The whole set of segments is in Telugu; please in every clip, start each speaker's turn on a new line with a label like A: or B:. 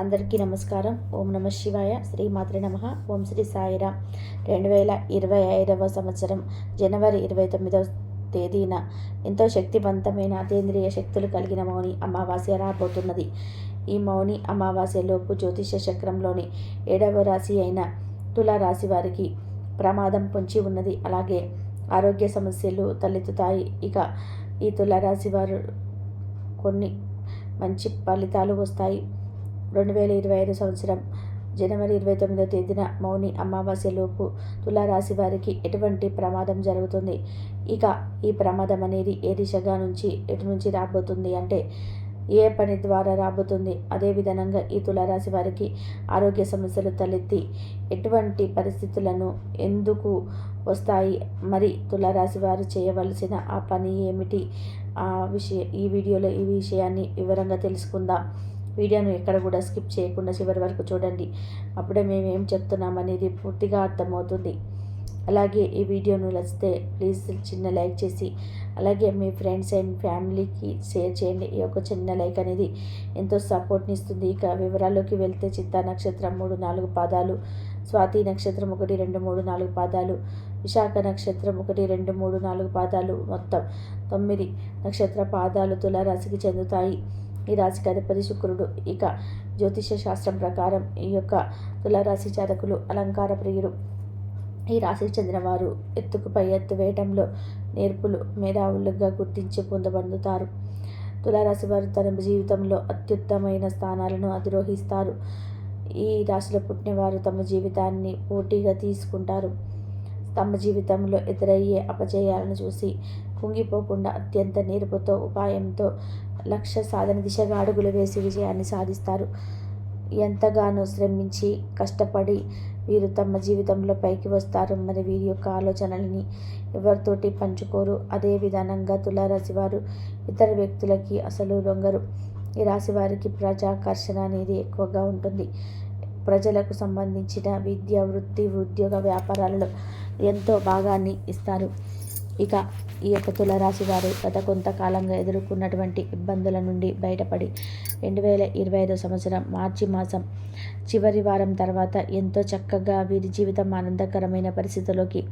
A: అందరికీ నమస్కారం. ఓం నమ శివాయ. శ్రీ మాత్రే నమ. ఓం శ్రీ సాయిరామ్. రెండు వేల ఇరవై ఐదవ సంవత్సరం జనవరి ఇరవై తొమ్మిదవ తేదీన ఎంతో శక్తివంతమైన అతీంద్రియ శక్తులు కలిగిన మౌని అమావాస్య రాబోతున్నది. ఈ మౌని అమావాస్యలోపు జ్యోతిష చక్రంలోని ఏడవ రాశి అయిన తులారాశి వారికి ప్రమాదం పొంచి ఉన్నది. అలాగే ఆరోగ్య సమస్యలు తలెత్తుతాయి. ఇక ఈ తులారాశి వారు కొన్ని మంచి ఫలితాలు వస్తాయి. రెండు వేల ఇరవై ఐదు సంవత్సరం జనవరి ఇరవై తొమ్మిదో తేదీన మౌని అమావాస్యలోపు తులారాశి వారికి ఎటువంటి ప్రమాదం జరుగుతుంది? ఇక ఈ ప్రమాదం అనేది ఏ దిశగా నుంచి ఎటు నుంచి రాబోతుంది అంటే ఏ పని ద్వారా రాబోతుంది? అదే విధంగా ఈ తులారాశి వారికి ఆరోగ్య సమస్యలు తలెత్తి ఎటువంటి పరిస్థితులను ఎందుకు వస్తాయి? మరి తులారాశి వారు చేయవలసిన ఆ పని ఏమిటి? ఆ విషయ ఈ వీడియోలో ఈ విషయాన్ని వివరంగా తెలుసుకుందాం. వీడియోను ఎక్కడ కూడా స్కిప్ చేయకుండా చివరి వరకు చూడండి. అప్పుడే మేము ఏం చెప్తున్నాం అనేది పూర్తిగా అర్థమవుతుంది. అలాగే ఈ వీడియోను నచ్చితే ప్లీజ్ చిన్న లైక్ చేసి అలాగే మీ ఫ్రెండ్స్ అండ్ ఫ్యామిలీకి షేర్ చేయండి. ఈ యొక్క చిన్న లైక్ అనేది ఎంతో సపోర్ట్ని ఇస్తుంది. ఇక వివరాల్లోకి వెళ్తే చిత్తా నక్షత్రం మూడు నాలుగు పాదాలు స్వాతి నక్షత్రం ఒకటి రెండు మూడు నాలుగు పాదాలు విశాఖ నక్షత్రం ఒకటి రెండు మూడు నాలుగు పాదాలు మొత్తం తొమ్మిది నక్షత్ర పాదాలు తులారాశికి చెందుతాయి. ఈ రాశికి అధిపతి శుక్రుడు ఇక జ్యోతిష శాస్త్రం ప్రకారం ఈ యొక్క తులారాశి జాతకులు అలంకార ప్రియుడు. ఈ రాశికి చెందినవారు ఎత్తుకు పై ఎత్తు వేయటంలో నేర్పులు మేధావులుగా గుర్తించి పొందబడుతారు. తులారాశి వారు తన జీవితంలో అత్యుత్తమైన స్థానాలను అధిరోహిస్తారు. ఈ రాశిలో పుట్టినవారు తమ జీవితాన్ని పోటీగా తీసుకుంటారు. తమ జీవితంలో ఎదురయ్యే అపజయాలను చూసి కుంగిపోకుండా అత్యంత నేర్పుతో ఉపాయంతో లక్ష్య సాధన దిశగా అడుగులు వేసి విజయాన్ని సాధిస్తారు. ఎంతగానో శ్రమించి కష్టపడి వీరు తమ జీవితంలో పైకి వస్తారు మరి వీరి యొక్క ఆలోచనలని ఎవరితోటి పంచుకోరు. అదే విధానంగా తులారాశి వారు ఇతర వ్యక్తులకి అసలు లొంగరు. ఈ రాశి వారికి ప్రజాకర్షణ అనేది ఎక్కువగా ఉంటుంది. ప్రజలకు సంబంధించిన విద్య వృత్తి ఉద్యోగ వ్యాపారాలలో ఎంతో భాగాన్ని ఇస్తారు. ఇక ఈ యొక్క తులరాశి వారు గత కొంతకాలంగా ఎదుర్కొన్నటువంటి ఇబ్బందుల నుండి బయటపడి రెండు వేల ఇరవై ఐదో సంవత్సరం మార్చి మాసం చివరి వారం తర్వాత ఎంతో చక్కగా వీరి జీవితం ఆనందకరమైన పరిస్థితుల్లోకి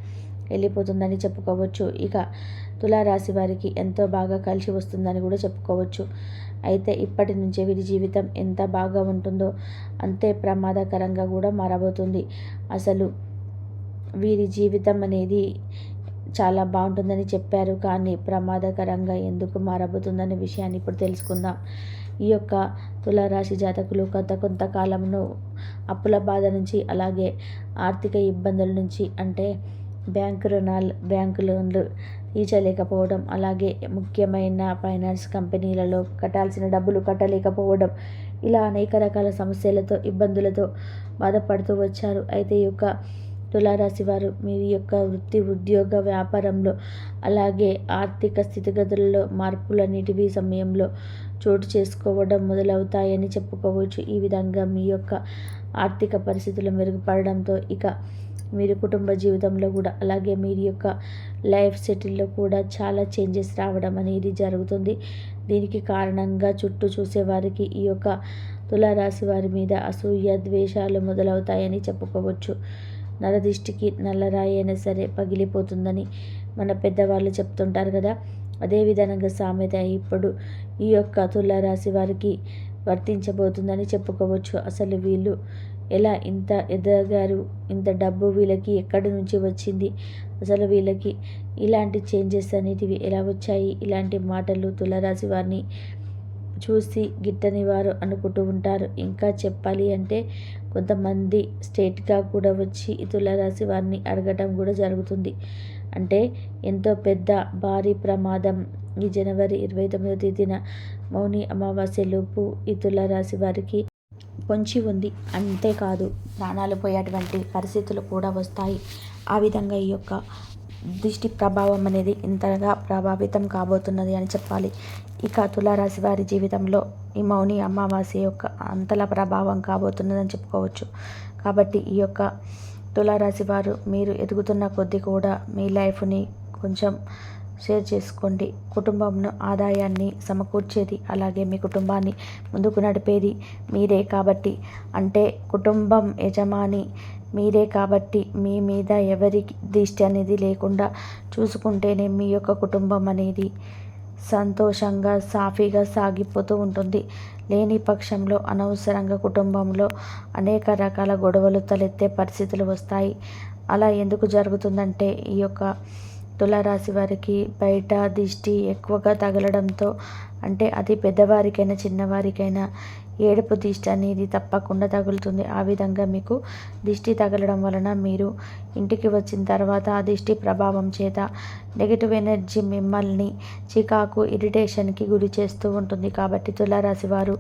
A: వెళ్ళిపోతుందని చెప్పుకోవచ్చు. ఇక తులారాశి వారికి ఎంతో బాగా కలిసి వస్తుందని కూడా చెప్పుకోవచ్చు. అయితే ఇప్పటి నుంచే వీరి జీవితం ఎంత బాగా ఉంటుందో అంతే ప్రమాదకరంగా కూడా మారబోతుంది. అసలు వీరి జీవితం అనేది చాలా బాగుంటుందని చెప్పారు. కానీ ప్రమాదకరంగా ఎందుకు మారబోతుందనే విషయాన్ని ఇప్పుడు తెలుసుకుందాం. ఈ యొక్క తులారాశి జాతకులు కొంత కొంతకాలంలో అప్పుల బాధ నుంచి అలాగే ఆర్థిక ఇబ్బందుల నుంచి అంటే బ్యాంకు రుణాలు బ్యాంకు లోన్లు తీర్చలేకపోవడం అలాగే ముఖ్యమైన ఫైనాన్స్ కంపెనీలలో కట్టాల్సిన డబ్బులు కట్టలేకపోవడం ఇలా అనేక రకాల సమస్యలతో ఇబ్బందులతో బాధపడుతూ వచ్చారు. అయితే ఈ యొక్క తులారాశి వారు మీ యొక్క వృత్తి ఉద్యోగ వ్యాపారంలో అలాగే ఆర్థిక స్థితిగతులలో మార్పులన్నిటివి సమయంలో చోటు చేసుకోవడం మొదలవుతాయని చెప్పుకోవచ్చు. ఈ విధంగా మీ యొక్క ఆర్థిక పరిస్థితులు మెరుగుపడడంతో ఇక మీరు కుటుంబ జీవితంలో కూడా అలాగే మీరు యొక్క లైఫ్ సెటిల్లో కూడా చాలా చేంజెస్ రావడం అనేది జరుగుతుంది. దీనికి కారణంగా చుట్టూ చూసేవారికి ఈ యొక్క తులారాశి వారి మీద అసూయ ద్వేషాలు మొదలవుతాయని చెప్పుకోవచ్చు. నరదిష్టికి నల్లరాయి అయినా సరే పగిలిపోతుందని మన పెద్దవాళ్ళు చెప్తుంటారు కదా. అదే విధంగా సామెత ఇప్పుడు ఈ యొక్క తులారాశి వారికి వర్తించబోతుందని చెప్పుకోవచ్చు. అసలు వీళ్ళు ఎలా ఇంత ఎదగారు? ఇంత డబ్బు వీళ్ళకి ఎక్కడి నుంచి వచ్చింది? అసలు వీళ్ళకి ఇలాంటి చేంజెస్ అనేటివి ఎలా వచ్చాయి? ఇలాంటి మాటలు తులరాశి వారిని చూసి గిట్టని వారు అనుకుంటూ ఉంటారు. ఇంకా చెప్పాలి అంటే కొంతమంది స్టేట్గా కూడా వచ్చి ఈ వారిని అడగటం కూడా జరుగుతుంది. అంటే ఎంతో పెద్ద భారీ ప్రమాదం. ఈ జనవరి ఇరవై తొమ్మిదో తేదీన మౌని అమావాస్యలోపు ఈ తులరాశి వారికి పొంచి ఉంది. అంతేకాదు ప్రాణాలు పోయేటువంటి పరిస్థితులు కూడా వస్తాయి. ఆ విధంగా ఈ యొక్క దృష్టి ప్రభావం అనేది ఇంతగా ప్రభావితం కాబోతున్నది అని చెప్పాలి. ఇక తులారాశి వారి జీవితంలో ఈ మౌని అమావాస్య యొక్క అంతల ప్రభావం కాబోతున్నదని చెప్పుకోవచ్చు. కాబట్టి ఈ యొక్క తులారాశి వారు మీరు ఎదుగుతున్న కొద్దీ కూడా మీ లైఫ్ని కొంచెం షేర్ చేసుకోండి. కుటుంబంను ఆదాయాన్ని సమకూర్చేది అలాగే మీ కుటుంబాన్ని ముందుకు నడిపేది మీరే కాబట్టి. అంటే కుటుంబం యజమాని మీరే కాబట్టి మీ మీద ఎవరి దిష్టి అనేది లేకుండా చూసుకుంటేనే మీ యొక్క కుటుంబం అనేది సంతోషంగా సాఫీగా సాగిపోతూ ఉంటుంది. లేని పక్షంలో అనవసరంగా కుటుంబంలో అనేక రకాల గొడవలు తలెత్తే పరిస్థితులు వస్తాయి. అలా ఎందుకు జరుగుతుందంటే ఈ యొక్క తులారాశి వారికి బయట దిష్టి ఎక్కువగా తగలడంతో అంటే అది పెద్దవారికైనా చిన్నవారికైనా ఏడుపు దిష్టి అనేది తప్పకుండా తగులుతుంది. ఆ విధంగా మీకు దిష్టి తగలడం వలన మీరు ఇంటికి వచ్చిన తర్వాత ఆ దిష్టి ప్రభావం చేత నెగిటివ్ ఎనర్జీ మిమ్మల్ని చికాకు ఇరిటేషన్కి గురి చేస్తూ ఉంటుంది. కాబట్టి తులారాశి వారు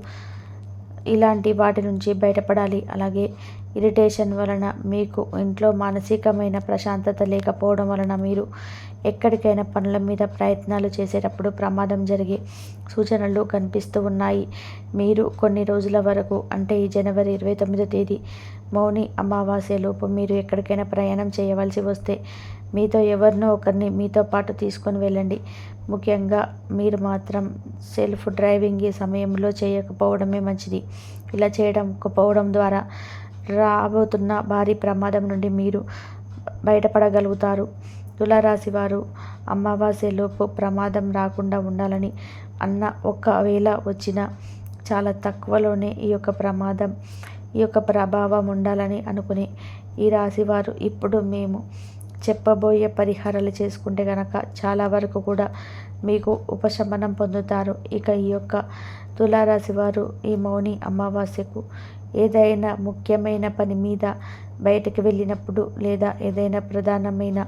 A: ఇలాంటి వాటి నుంచి బయటపడాలి. అలాగే ఇరిటేషన్ వలన మీకు ఇంట్లో మానసికమైన ప్రశాంతత లేకపోవడం వలన మీరు ఎక్కడికైనా పనుల మీద ప్రయత్నాలు చేసేటప్పుడు ప్రమాదం జరిగే సూచనలు కనిపిస్తూ ఉన్నాయి. మీరు కొన్ని రోజుల వరకు అంటే ఈ జనవరి ఇరవై తొమ్మిదో తేదీ మౌని అమావాస్యలోపు మీరు ఎక్కడికైనా ప్రయాణం చేయవలసి వస్తే మీతో ఎవరినో ఒకరిని మీతో పాటు తీసుకొని వెళ్ళండి. ముఖ్యంగా మీరు మాత్రం సెల్ఫ్ డ్రైవింగ్ ఈ సమయంలో చేయకపోవడమే మంచిది. ఇలా చేయడంకపోవడం ద్వారా రాబోతున్న భారీ ప్రమాదం నుండి మీరు బయటపడగలుగుతారు. తులారాశి వారు అమావాస్యలోపు ప్రమాదం రాకుండా ఉండాలని అన్న ఒకవేళ వచ్చిన చాలా తక్కువలోనే ఈ యొక్క ప్రమాదం ఈ యొక్క ప్రభావం ఉండాలని అనుకుని ఈ రాశి వారు ఇప్పుడు మేము చెప్పబోయే పరిహారాలు చేసుకుంటే కనుక చాలా వరకు కూడా మీకు ఉపశమనం పొందుతారు. ఇక ఈ యొక్క తులారాశి వారు ఈ మౌని అమావాస్యకు ఏదైనా ముఖ్యమైన పని మీద బయటకు వెళ్ళినప్పుడు లేదా ఏదైనా ప్రధానమైన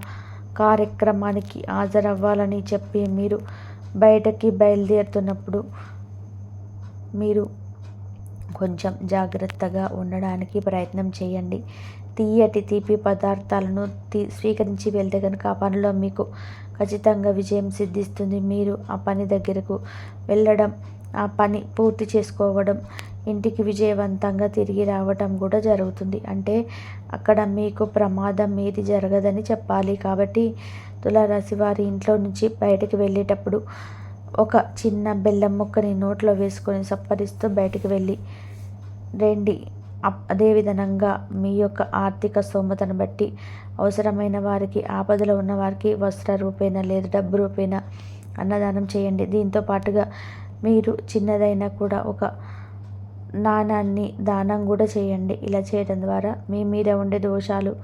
A: కార్యక్రమానికి హాజరవ్వాలని చెప్పి మీరు బయటకి బయలుదేరుతున్నప్పుడు మీరు కొంచెం జాగ్రత్తగా ఉండడానికి ప్రయత్నం చేయండి. తీయటి తీపి పదార్థాలను తీ స్వీకరించి వెళ్తే కనుక ఆ పనిలో మీకు ఖచ్చితంగా విజయం సిద్ధిస్తుంది. మీరు ఆ పని దగ్గరకు వెళ్ళడం ఆ పని పూర్తి చేసుకోవడం ఇంటికి విజయవంతంగా తిరిగి రావటం కూడా జరుగుతుంది. అంటే అక్కడ మీకు ప్రమాదం ఏది జరగదని చెప్పాలి. కాబట్టి తులారాశి వారి ఇంట్లో నుంచి బయటకు వెళ్ళేటప్పుడు ఒక చిన్న బెల్లం ముక్కని నోట్లో వేసుకొని సప్పరిస్తూ బయటికి వెళ్ళి రండి అదేవిధంగా మీ యొక్క ఆర్థిక స్తోమతను బట్టి అవసరమైన వారికి ఆపదలో ఉన్న వారికి వస్త్ర రూపేణ లేదా డబ్బు రూపేణ అన్నదానం చేయండి. దీంతో పాటుగా మీరు చిన్నదైనా కూడా ఒక నాణాన్ని దానం కూడా చేయండి. ఇలా చేయడం ద్వారా మీ మీద ఉండే దోషాలు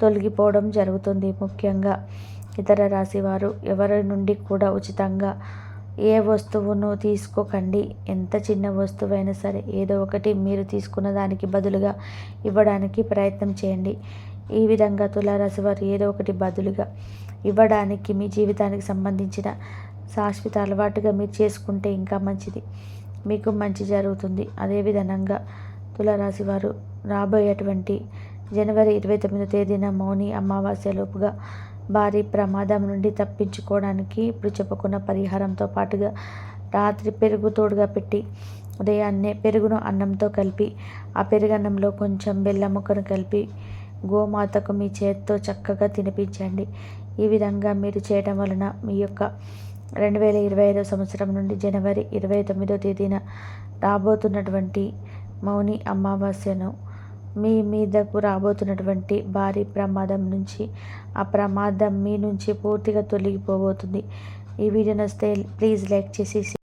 A: తొలగిపోవడం జరుగుతుంది. ముఖ్యంగా ఇతర రాశివారు ఎవరి నుండి కూడా ఉచితంగా ఏ వస్తువును తీసుకోకండి. ఎంత చిన్న వస్తువైనా సరే ఏదో ఒకటి మీరు తీసుకున్న దానికి బదులుగా ఇవ్వడానికి ప్రయత్నం చేయండి. ఈ విధంగా తులారాశి వారు ఏదో ఒకటి బదులుగా ఇవ్వడానికి మీ జీవితానికి సంబంధించిన శాశ్వత అలవాటుగా మీరు చేసుకుంటే ఇంకా మంచిది. మీకు మంచి జరుగుతుంది. అదేవిధంగా తులారాశి వారు రాబోయేటువంటి జనవరి ఇరవై తొమ్మిదో తేదీన మౌని అమావాస్య లోపుగా భారీ ప్రమాదం నుండి తప్పించుకోవడానికి ఇప్పుడు చెప్పుకున్న పరిహారంతో పాటుగా రాత్రి పెరుగు తోడుగా పెట్టి ఉదయాన్నే పెరుగును అన్నంతో కలిపి ఆ పెరుగన్నంలో కొంచెం బెల్లం ముక్కను కలిపి గోమాతకు మీ చేత్తో చక్కగా తినిపించండి. ఈ విధంగా మీరు చేయడం వలన మీ యొక్క రెండు వేల ఇరవై ఐదో సంవత్సరం నుండి జనవరి ఇరవై తొమ్మిదో తేదీన రాబోతున్నటువంటి మౌని అమావాస్యను మీ మీదకు రాబోతున్నటువంటి భారీ ప్రమాదం నుంచి ఆ ప్రమాదం మీ నుంచి పూర్తిగా తొలగిపోబోతుంది. ఈ వీడియో నచ్చితే ప్లీజ్ లైక్ చేసి